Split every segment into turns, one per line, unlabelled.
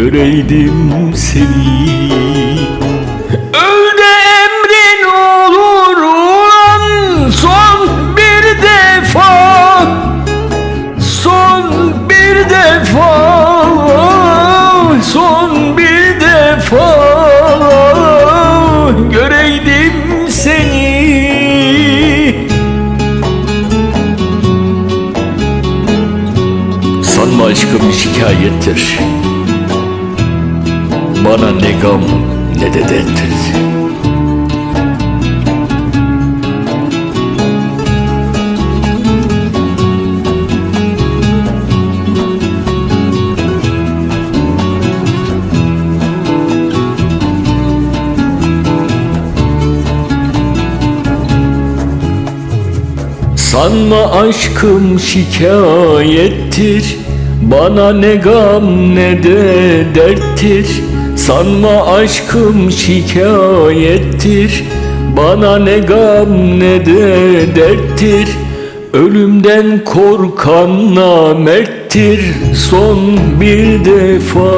Göreydim seni. Öl de emrin olur ulan Son bir defa. Son bir defa. Son bir defa. Göreydim seni. Sanma aşkım şikayettir Bana ne gam ne de derttir Sanma aşkım şikayettir Bana ne gam ne de derttir Sanma aşkım şikayettir. Bana ne gam ne de derttir. Ölümden korkan namerttir. Son bir defa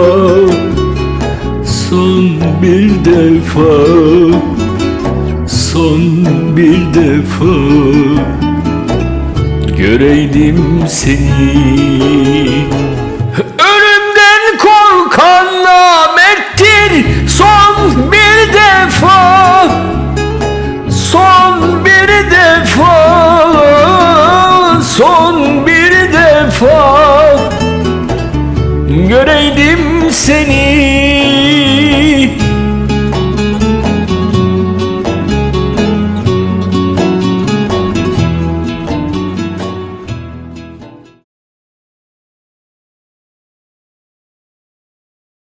Son bir defa Son bir defa. Göreydim seni defa Göreydim seni